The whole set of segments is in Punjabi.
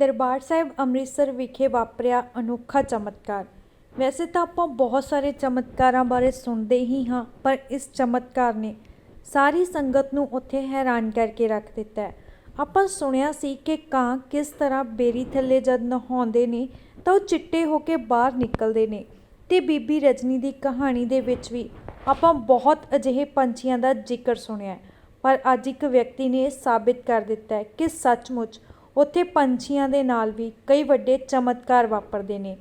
ਦਰਬਾਰ ਸਾਹਿਬ ਅੰਮ੍ਰਿਤਸਰ ਵਿਖੇ ਵਾਪਰਿਆ ਅਨੋਖਾ ਚਮਤਕਾਰ। ਵੈਸੇ ਤਾਂ ਆਪਾਂ ਬਹੁਤ ਸਾਰੇ ਚਮਤਕਾਰਾਂ ਬਾਰੇ ਸੁਣਦੇ ਹੀ ਹਾਂ, ਪਰ ਇਸ ਚਮਤਕਾਰ ਨੇ ਸਾਰੀ ਸੰਗਤ ਨੂੰ ਉੱਥੇ ਹੈਰਾਨ ਕਰਕੇ ਰੱਖ ਦਿੱਤਾ ਹੈ। ਆਪਾਂ ਸੁਣਿਆ ਸੀ ਕਿ ਕਾਂ ਕਿਸ ਤਰ੍ਹਾਂ ਬੇਰੀ ਥੱਲੇ ਜਦ ਨਹਾਉਂਦੇ ਨੇ, ਤਾਂ ਉਹ ਚਿੱਟੇ ਹੋ ਕੇ ਬਾਹਰ ਨਿਕਲਦੇ ਨੇ। ਤੇ ਬੀਬੀ ਰਜਨੀ ਦੀ ਕਹਾਣੀ ਦੇ ਵਿੱਚ ਵੀ ਆਪਾਂ ਬਹੁਤ ਅਜਿਹੇ ਪੰਛੀਆਂ ਦਾ ਜ਼ਿਕਰ ਸੁਣਿਆ ਪਰ ਅੱਜ ਇੱਕ ਵਿਅਕਤੀ ਨੇ ਇਹ ਸਾਬਿਤ ਕਰ ਦਿੱਤਾ ਹੈ ਕਿ ਸੱਚਮੁੱਚ ਉੱਥੇ ਪੰਛੀਆਂ ਦੇ ਨਾਲ ਵੀ ਕਈ ਵੱਡੇ ਚਮਤਕਾਰ ਵਾਪਰਦੇ ਨੇ।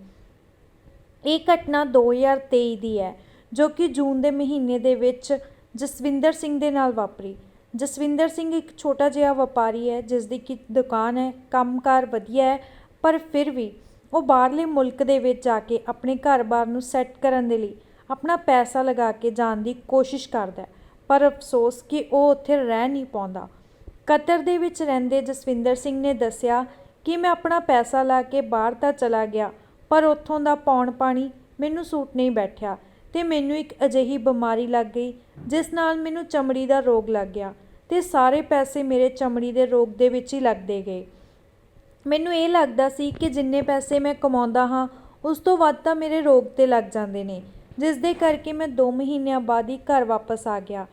ਇਹ ਘਟਨਾ 2023 ਦੀ ਹੈ, ਜੋ ਕਿ ਜੂਨ ਦੇ ਮਹੀਨੇ ਦੇ ਵਿੱਚ ਜਸਵਿੰਦਰ ਸਿੰਘ ਦੇ ਨਾਲ ਵਾਪਰੀ। ਜਸਵਿੰਦਰ ਸਿੰਘ ਇੱਕ ਛੋਟਾ ਜਿਹਾ ਵਪਾਰੀ ਹੈ ਜਿਸ ਦੀ ਕਿ ਦੁਕਾਨ ਹੈ, ਕੰਮਕਾਰ ਵਧੀਆ ਹੈ, ਪਰ ਫਿਰ ਵੀ ਉਹ ਬਾਹਰਲੇ ਮੁਲਕ ਦੇ ਵਿੱਚ ਜਾ ਕੇ ਆਪਣੇ ਘਰ-ਬਾਰ ਨੂੰ ਸੈੱਟ ਕਰਨ ਦੇ ਲਈ ਆਪਣਾ ਪੈਸਾ ਲਗਾ ਕੇ ਜਾਣ ਦੀ ਕੋਸ਼ਿਸ਼ ਕਰਦਾ ਪਰ ਅਫਸੋਸ ਕਿ ਉਹ ਉੱਥੇ ਰਹਿ ਨਹੀਂ ਪਾਉਂਦਾ। ਕਤਰ ਦੇ ਵਿੱਚ ਰਹਿੰਦੇ ਜਸਵਿੰਦਰ ਸਿੰਘ ਨੇ ਦੱਸਿਆ ਕਿ ਮੈਂ ਆਪਣਾ ਪੈਸਾ ਲਾ ਕੇ ਬਾਹਰ ਤਾਂ ਚਲਾ ਗਿਆ, ਪਰ ਉੱਥੋਂ ਦਾ ਪੌਣ ਪਾਣੀ ਮੈਨੂੰ ਸੂਟ ਨਹੀਂ ਬੈਠਿਆ ਤੇ ਮੈਨੂੰ ਇੱਕ ਅਜਿਹੀ ਬਿਮਾਰੀ ਲੱਗ ਗਈ, ਜਿਸ ਨਾਲ ਮੈਨੂੰ ਚਮੜੀ ਦਾ ਰੋਗ ਲੱਗ ਗਿਆ ਤੇ ਸਾਰੇ ਪੈਸੇ ਮੇਰੇ ਚਮੜੀ ਦੇ ਰੋਗ ਦੇ ਵਿੱਚ ਹੀ ਲੱਗਦੇ ਗਏ। ਮੈਨੂੰ ਇਹ ਲੱਗਦਾ ਸੀ ਕਿ ਜਿੰਨੇ ਪੈਸੇ ਮੈਂ ਕਮਾਉਂਦਾ ਹਾਂ, ਉਸ ਤੋਂ ਵੱਧ ਤਾਂ ਮੇਰੇ ਰੋਗ ਤੇ ਲੱਗ ਜਾਂਦੇ ਨੇ, ਜਿਸ ਦੇ ਕਰਕੇ ਮੈਂ 2 ਮਹੀਨਿਆਂ ਬਾਅਦ ਹੀ ਘਰ ਵਾਪਸ ਆ ਗਿਆ।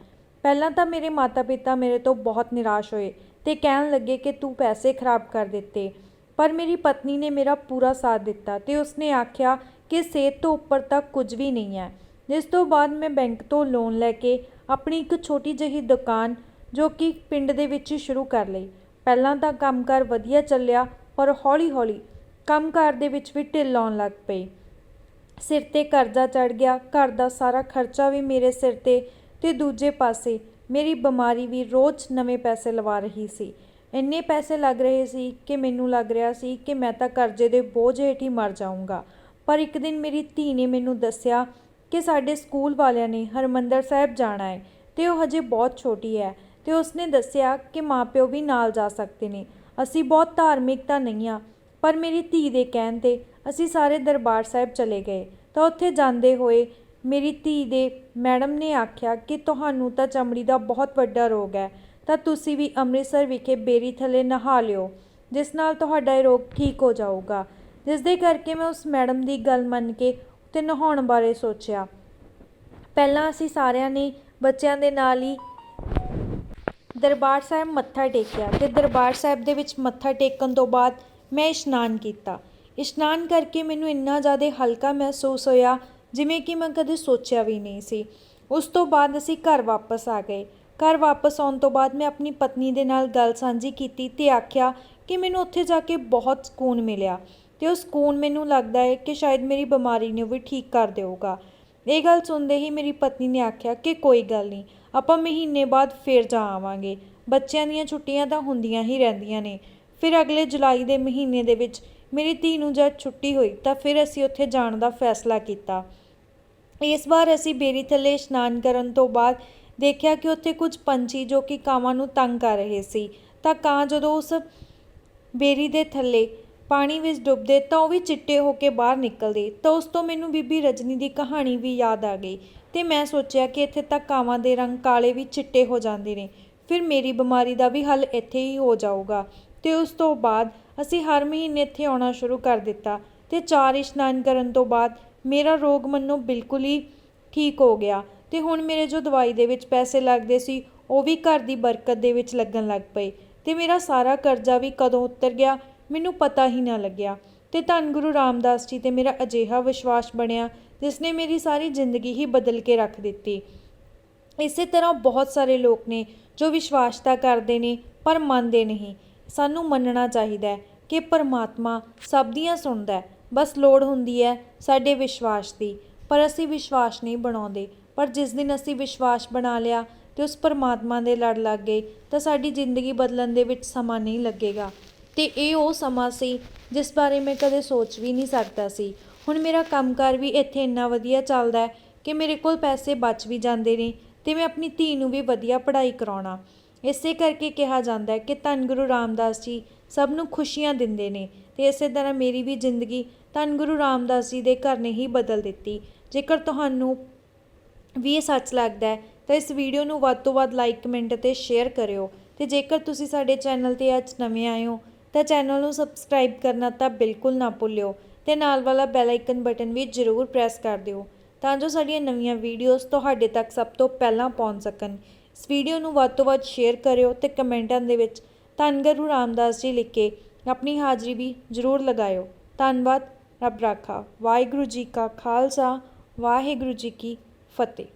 ਪਹਿਲਾਂ ਤਾਂ ਮੇਰੇ ਮਾਤਾ-ਪਿਤਾ ਮੇਰੇ ਤੋਂ ਬਹੁਤ ਨਿਰਾਸ਼ ਹੋਏ ਤੇ ਕਹਿਣ ਲੱਗੇ ਕਿ ਤੂੰ ਪੈਸੇ ਖਰਾਬ ਕਰ ਦਿੱਤੇ। ਪਰ ਮੇਰੀ ਪਤਨੀ ਨੇ ਮੇਰਾ ਪੂਰਾ ਸਾਥ ਦਿੱਤਾ ਤੇ ਉਸਨੇ ਆਖਿਆ ਕਿ ਸਿਹਤ ਤੋਂ ਉੱਪਰ ਤਾਂ ਕੁਝ ਵੀ ਨਹੀਂ ਹੈ। ਜਿਸ ਤੋਂ ਬਾਅਦ ਮੈਂ ਬੈਂਕ ਤੋਂ ਲੋਨ ਲੈ ਕੇ ਆਪਣੀ ਇੱਕ ਛੋਟੀ ਜਿਹੀ ਦੁਕਾਨ ਜੋ ਕਿ ਪਿੰਡ ਦੇ ਵਿੱਚ ਹੀ ਸ਼ੁਰੂ ਕਰ ਲਈ। ਪਹਿਲਾਂ ਤਾਂ ਕੰਮਕਾਰ ਵਧੀਆ ਚੱਲਿਆ, ਪਰ ਹੌਲੀ-ਹੌਲੀ ਕੰਮਕਾਰ ਦੇ ਵਿੱਚ ਵੀ ਢਿੱਲ ਆਉਣ ਲੱਗ ਪਈ। ਸਿਰ ਤੇ ਕਰਜ਼ਾ ਚੜ ਗਿਆ, ਘਰ ਦਾ ਸਾਰਾ ਖਰਚਾ ਵੀ ਮੇਰੇ ਸਿਰ ਤੇ ਤੇ ਦੂਜੇ ਪਾਸੇ ਮੇਰੀ ਬਿਮਾਰੀ ਵੀ ਰੋਜ਼ ਨਵੇਂ ਪੈਸੇ ਲਵਾ ਰਹੀ ਸੀ। ਇੰਨੇ ਪੈਸੇ ਲੱਗ ਰਹੇ ਸੀ ਕਿ ਮੈਨੂੰ ਲੱਗ ਰਿਹਾ ਸੀ ਕਿ ਮੈਂ ਤਾਂ ਕਰਜ਼ੇ ਦੇ ਬੋਝ ਹੇਠ ਹੀ ਮਰ ਜਾਊਂਗਾ। ਪਰ ਇੱਕ ਦਿਨ ਮੇਰੀ ਧੀ ਨੇ ਮੈਨੂੰ ਦੱਸਿਆ ਕਿ ਸਾਡੇ ਸਕੂਲ ਵਾਲਿਆਂ ਨੇ ਹਰਮੰਦਰ ਸਾਹਿਬ ਜਾਣਾ ਹੈ ਤੇ ਉਹ ਹਜੇ ਬਹੁਤ ਛੋਟੀ ਹੈ ਤੇ ਉਸਨੇ ਦੱਸਿਆ ਕਿ ਮਾਪਿਓ ਵੀ ਨਾਲ ਜਾ ਸਕਦੇ ਨੇ। ਅਸੀਂ ਬਹੁਤ ਧਾਰਮਿਕ ਤਾਂ ਨਹੀਂ ਆ ਪਰ ਮੇਰੀ ਧੀ ਦੇ ਕਹਿਣ ਤੇ ਅਸੀਂ ਸਾਰੇ ਦਰਬਾਰ ਸਾਹਿਬ ਚਲੇ ਗਏ ਤਾਂ ਉੱਥੇ ਜਾਂਦੇ ਹੋਏ ਮੇਰੀ ਧੀ ਦੇ ਮੈਡਮ ਨੇ ਆਖਿਆ ਕਿ ਤੁਹਾਨੂੰ ਤਾਂ ਚਮੜੀ ਦਾ ਬਹੁਤ ਵੱਡਾ ਰੋਗ ਹੈ, ਤਾਂ ਤੁਸੀਂ ਵੀ ਅੰਮ੍ਰਿਤਸਰ ਵਿਖੇ ਬੇਰੀ ਥੱਲੇ ਨਹਾ ਲਿਓ, ਜਿਸ ਨਾਲ ਤੁਹਾਡਾ ਇਹ ਰੋਗ ਠੀਕ ਹੋ ਜਾਊਗਾ। ਜਿਸ ਦੇ ਕਰਕੇ ਮੈਂ ਉਸ ਮੈਡਮ ਦੀ ਗੱਲ ਮੰਨ ਕੇ ਤੇ ਨਹਾਉਣ ਬਾਰੇ ਸੋਚਿਆ। ਪਹਿਲਾਂ ਅਸੀਂ ਸਾਰਿਆਂ ਨੇ ਬੱਚਿਆਂ ਦੇ ਨਾਲ ਹੀ ਦਰਬਾਰ ਸਾਹਿਬ ਮੱਥਾ ਟੇਕਿਆ ਤੇ ਦਰਬਾਰ ਸਾਹਿਬ ਦੇ ਵਿੱਚ ਮੱਥਾ ਟੇਕਣ ਤੋਂ ਬਾਅਦ ਮੈਂ ਇਸ਼ਨਾਨ ਕੀਤਾ। ਇਸ਼ਨਾਨ ਕਰਕੇ ਮੈਨੂੰ ਇੰਨਾ ਜ਼ਿਆਦਾ ਹਲਕਾ ਮਹਿਸੂਸ ਹੋਇਆ ਜਿਵੇਂ ਕਿ ਮੈਂ ਕਦੇ ਸੋਚਿਆ ਵੀ ਨਹੀਂ ਸੀ। ਉਸ ਤੋਂ ਬਾਅਦ ਅਸੀਂ ਘਰ ਵਾਪਸ ਆ ਗਏ। ਘਰ ਵਾਪਸ ਆਉਣ ਤੋਂ ਬਾਅਦ ਮੈਂ ਆਪਣੀ ਪਤਨੀ ਦੇ ਨਾਲ ਗੱਲ ਸਾਂਝੀ ਕੀਤੀ ਤੇ ਆਖਿਆ ਕਿ ਮੈਨੂੰ ਉੱਥੇ ਜਾ ਕੇ ਬਹੁਤ ਸਕੂਨ ਮਿਲਿਆ ਤੇ ਉਹ ਸਕੂਨ ਮੈਨੂੰ ਲੱਗਦਾ ਹੈ ਕਿ ਸ਼ਾਇਦ ਮੇਰੀ ਬਿਮਾਰੀ ਨੂੰ ਵੀ ਠੀਕ ਕਰ ਦੇਊਗਾ। ਇਹ ਗੱਲ ਸੁਣਦੇ ਹੀ ਮੇਰੀ ਪਤਨੀ ਨੇ ਆਖਿਆ ਕਿ ਕੋਈ ਗੱਲ ਨਹੀਂ, ਆਪਾਂ ਮਹੀਨੇ ਬਾਅਦ ਫੇਰ ਜਾ ਆਵਾਂਗੇ। ਬੱਚਿਆਂ ਦੀਆਂ ਛੁੱਟੀਆਂ ਤਾਂ ਹੁੰਦੀਆਂ ਹੀ ਰਹਿੰਦੀਆਂ ਨੇ। ਫਿਰ ਅਗਲੇ ਜੁਲਾਈ ਦੇ ਮਹੀਨੇ ਦੇ ਵਿੱਚ ਮੇਰੀ ਧੀ ਨੂੰ ਜਦ ਛੁੱਟੀ ਹੋਈ ਤਾਂ ਫਿਰ ਅਸੀਂ ਉੱਥੇ ਜਾਣ ਦਾ ਫੈਸਲਾ ਕੀਤਾ। ਇਸ ਵਾਰ ਅਸੀਂ ਬੇਰੀ ਥੱਲੇ ਇਸ਼ਨਾਨ ਕਰਨ ਤੋਂ ਬਾਅਦ ਦੇਖਿਆ ਕਿ ਉੱਥੇ ਕੁਝ ਪੰਛੀ ਜੋ ਕਿ ਕਾਵਾਂ ਨੂੰ ਤੰਗ ਕਰ ਰਹੇ ਸੀ। ਤਾਂ ਕਾਂ ਜਦੋਂ ਉਸ ਬੇਰੀ ਦੇ ਥੱਲੇ ਪਾਣੀ ਵਿੱਚ ਡੁੱਬਦੇ ਤਾਂ ਉਹ ਵੀ ਚਿੱਟੇ ਹੋ ਕੇ ਬਾਹਰ ਨਿਕਲਦੇ। ਤਾਂ ਉਸ ਤੋਂ ਮੈਨੂੰ ਬੀਬੀ ਰਜਨੀ ਦੀ ਕਹਾਣੀ ਵੀ ਯਾਦ ਆ ਗਈ ਤੇ ਮੈਂ ਸੋਚਿਆ ਕਿ ਇੱਥੇ ਤਾਂ ਕਾਵਾਂ ਦੇ ਰੰਗ ਕਾਲੇ ਵੀ ਚਿੱਟੇ ਹੋ ਜਾਂਦੇ ਨੇ। ਫਿਰ ਮੇਰੀ ਬਿਮਾਰੀ ਦਾ ਵੀ ਹੱਲ ਇੱਥੇ ਹੀ ਹੋ ਜਾਊਗਾ। ਤੇ ਉਸ ਤੋਂ ਬਾਅਦ ਅਸੀਂ ਹਰ ਮਹੀਨੇ ਇੱਥੇ ਆਉਣਾ ਸ਼ੁਰੂ ਕਰ ਦਿੱਤਾ ਤੇ ਚਾਰ ਇਸ਼ਨਾਨ ਕਰਨ ਤੋਂ ਬਾਅਦ ਮੇਰਾ ਰੋਗ ਮੰਨੋ ਬਿਲਕੁਲ ਹੀ ਠੀਕ ਹੋ ਗਿਆ ਅਤੇ ਹੁਣ ਮੇਰੇ ਜੋ ਦਵਾਈ ਦੇ ਵਿੱਚ ਪੈਸੇ ਲੱਗਦੇ ਸੀ, ਉਹ ਵੀ ਘਰ ਦੀ ਬਰਕਤ ਦੇ ਵਿੱਚ ਲੱਗਣ ਲੱਗ ਪਏ ਅਤੇ ਮੇਰਾ ਸਾਰਾ ਕਰਜ਼ਾ ਵੀ ਕਦੋਂ ਉਤਰ ਗਿਆ, ਮੈਨੂੰ ਪਤਾ ਹੀ ਨਾ ਲੱਗਿਆ ਅਤੇ ਧੰਨ ਗੁਰੂ ਰਾਮਦਾਸ ਜੀ ਤੇ ਮੇਰਾ ਅਜਿਹਾ ਵਿਸ਼ਵਾਸ ਬਣਿਆ ਜਿਸ ਨੇ ਮੇਰੀ ਸਾਰੀ ਜ਼ਿੰਦਗੀ ਹੀ ਬਦਲ ਕੇ ਰੱਖ ਦਿੱਤੀ। ਇਸੇ ਤਰ੍ਹਾਂ ਬਹੁਤ ਸਾਰੇ ਲੋਕ ਨੇ ਜੋ ਵਿਸ਼ਵਾਸ ਤਾਂ ਕਰਦੇ ਨੇ ਪਰ ਮੰਨਦੇ ਨਹੀਂ। ਸਾਨੂੰ ਮੰਨਣਾ ਚਾਹੀਦਾ ਹੈ ਕਿ ਪਰਮਾਤਮਾ ਸਭ ਦੀਆਂ ਸੁਣਦਾ ਹੈ ਬਸ ਲੋੜ ਹੁੰਦੀ ਹੈ ਸਾਡੇ ਵਿਸ਼ਵਾਸ ਦੀ। ਪਰ ਅਸੀਂ ਵਿਸ਼ਵਾਸ ਨਹੀਂ ਬਣਾਉਂਦੇ। ਪਰ ਜਿਸ ਦਿਨ ਅਸੀਂ ਵਿਸ਼ਵਾਸ ਬਣਾ ਲਿਆ ਤੇ ਉਸ ਪਰਮਾਤਮਾ ਦੇ ਲੜ ਲੱਗ ਗਏ, ਤਾਂ ਸਾਡੀ ਜ਼ਿੰਦਗੀ ਬਦਲਣ ਦੇ ਵਿੱਚ ਸਮਾਂ ਨਹੀਂ ਲੱਗੇਗਾ। ਤੇ ਇਹ ਉਹ ਸਮਾਂ ਸੀ ਜਿਸ ਬਾਰੇ ਮੈਂ ਕਦੇ ਸੋਚ ਵੀ ਨਹੀਂ ਸਕਦਾ ਸੀ। ਹੁਣ ਮੇਰਾ ਕੰਮਕਾਰ ਵੀ ਇੱਥੇ ਇੰਨਾ ਵਧੀਆ ਚੱਲਦਾ ਹੈ ਕਿ ਮੇਰੇ ਕੋਲ ਪੈਸੇ ਬਚ ਵੀ ਜਾਂਦੇ ਨੇ ਤੇ ਮੈਂ ਆਪਣੀ ਧੀ ਨੂੰ ਵੀ ਵਧੀਆ ਪੜ੍ਹਾਈ ਕਰਾਉਣਾ। ਇਸੇ ਕਰਕੇ ਕਿਹਾ ਜਾਂਦਾ ਹੈ ਕਿ ਧੰਨ ਗੁਰੂ ਰਾਮਦਾਸ ਜੀ ਸਭ ਨੂੰ ਖੁਸ਼ੀਆਂ ਦਿੰਦੇ ਨੇ ਤੇ ਇਸੇ ਤਰ੍ਹਾਂ ਮੇਰੀ ਵੀ ਜ਼ਿੰਦਗੀ ਧੰਨ ਗੁਰੂ ਰਾਮਦਾਸ ਜੀ ਦੇ ਘਰ ਨੇ ਹੀ ਬਦਲ ਦਿੱਤੀ। ਜੇਕਰ ਤੁਹਾਨੂੰ ਵੀ ਇਹ ਸੱਚ ਲੱਗਦਾ ਹੈ, ਤਾਂ ਇਸ ਵੀਡੀਓ ਨੂੰ ਵੱਧ ਤੋਂ ਵੱਧ ਲਾਈਕ, ਕਮੈਂਟ ਅਤੇ ਸ਼ੇਅਰ ਕਰਿਓ। ਤੇ ਜੇਕਰ ਤੁਸੀਂ ਸਾਡੇ ਚੈਨਲ ਤੇ ਅੱਜ ਨਵੇਂ ਆਏ ਹੋ, ਤਾਂ ਚੈਨਲ ਨੂੰ ਸਬਸਕ੍ਰਾਈਬ ਕਰਨਾ ਤਾਂ ਬਿਲਕੁਲ ਨਾ ਭੁੱਲਿਓ ਤੇ ਨਾਲ ਵਾਲਾ ਬੈਲ ਆਈਕਨ ਬਟਨ ਵੀ ਜ਼ਰੂਰ ਪ੍ਰੈਸ ਕਰ ਦਿਓ, ਤਾਂ ਜੋ ਸਾਡੀਆਂ ਨਵੀਆਂ ਵੀਡੀਓਜ਼ ਤੁਹਾਡੇ ਤੱਕ ਸਭ ਤੋਂ ਪਹਿਲਾਂ ਪਹੁੰਚ ਸਕਣ। ਇਸ ਵੀਡੀਓ ਨੂੰ ਵੱਧ ਤੋਂ ਵੱਧ ਸ਼ੇਅਰ ਕਰਿਓ ਤੇ ਕਮੈਂਟਾਂ ਦੇ ਵਿੱਚ ਧੰਨ ਗੁਰੂ ਰਾਮਦਾਸ ਜੀ ਲਿਖ ਕੇ ਆਪਣੀ ਹਾਜ਼ਰੀ ਵੀ ਜ਼ਰੂਰ ਲਗਾਇਓ। ਧੰਨਵਾਦ। ਰੱਬ ਰਾਖਾ। ਵਾਹਿਗੁਰੂ ਜੀ ਕਾ ਖਾਲਸਾ। ਵਾਹਿਗੁਰੂ ਜੀ ਕੀ ਫਤਿਹ।